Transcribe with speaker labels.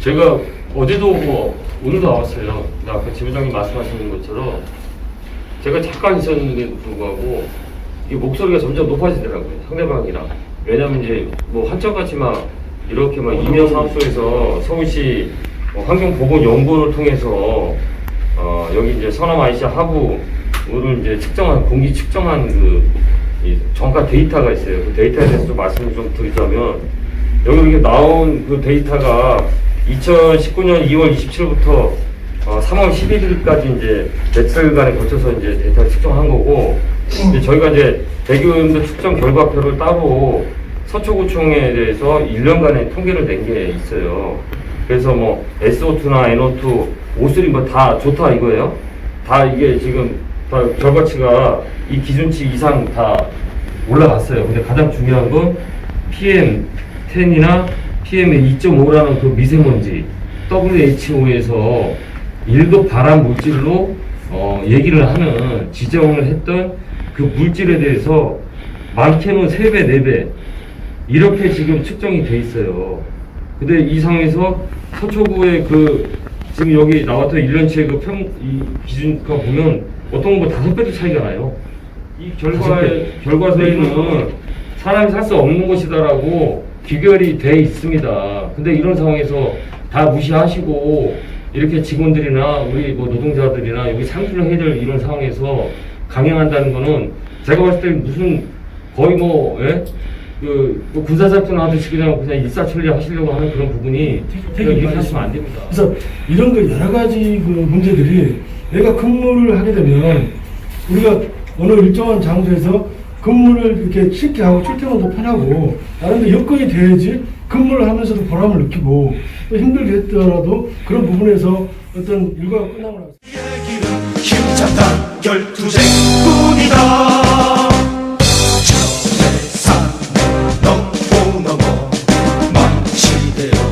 Speaker 1: 제가 어제도 뭐 오늘도 나왔어요. 아까 지부장님 말씀하시는 것처럼 제가 잠깐 있었는데도 불구하고 이 목소리가 점점 높아지더라고요. 상대방이랑. 왜냐면 이제 뭐 한천같이 막 이렇게 막 이면 사업 속에서 서울시 어, 환경보건연구원을 통해서 어, 여기 이제 서남 IC 하부를 이제 측정한 공기 측정한 그이 정가 데이터가 있어요. 그 데이터에 대해서 좀 말씀을 좀 드리자면 여기 나온 그 데이터가 2019년 2월 27일부터 어, 3월 11일까지 이제 며칠간에 거쳐서 이제 데이터를 측정한 거고 이제 저희가 이제 대기오염도 측정 결과표를 따로 서초구청에 대해서 1년간의 통계를 낸 게 있어요. 그래서 뭐 SO2나 NO2, O3 뭐다 좋다 이거예요. 다 이게 지금 다 결과치가 이 기준치 이상 다 올라갔어요. 근데 가장 중요한 건 PM10이나 PM의 2.5라는 그 미세먼지 WHO에서 1급 발암 물질로 어, 얘기를 하는 지정을 했던 그 물질에 대해서 많게는 3배, 4배 이렇게 지금 측정이 돼 있어요. 근데 이 상황에서 서초구의 그 지금 여기 나왔던 1년치의 그 평, 이 기준가 보면 어떤 건 다섯 배도 차이가 나요. 이 결과의, 결과서에는 사람이 살 수 없는 것이다라고 귀결이 돼 있습니다. 근데 이런 상황에서 다 무시하시고 이렇게 직원들이나 우리 뭐 노동자들이나 여기 상주를 해야 될 이런 상황에서 강행한다는 거는 제가 봤을 때 무슨 거의 뭐, 예? 그, 뭐 군사작전 하듯이 그냥 그냥 일사천리 하시려고 하는 그런 부분이
Speaker 2: 되게
Speaker 1: 이렇게 하시면 안 됩니다.
Speaker 2: 그래서 이런 거 여러 가지 그 문제들이 내가 근무를 하게 되면 우리가 어느 일정한 장소에서 근무를 이렇게 쉽게 하고 출퇴근도 편하고 나름대로 여건이 돼야지 근무를 하면서도 보람을 느끼고 또 힘들게 했더라도 그런 부분에서 어떤 일과가 끝나고 나서.
Speaker 3: 힘찬다. 넘어 망치되어